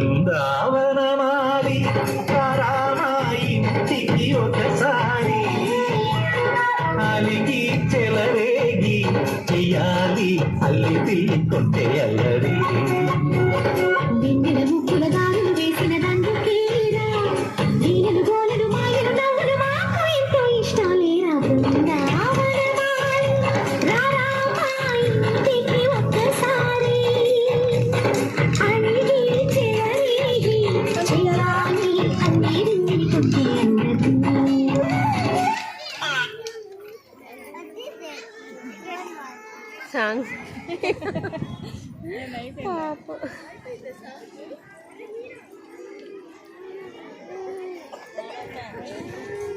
బృందావనమాలి రామాయింటికి ఒకసారి. అలిగి చెలరేగి చెయ్యాలి అల్లి తిల్లి కొంటే అల్లరి. song.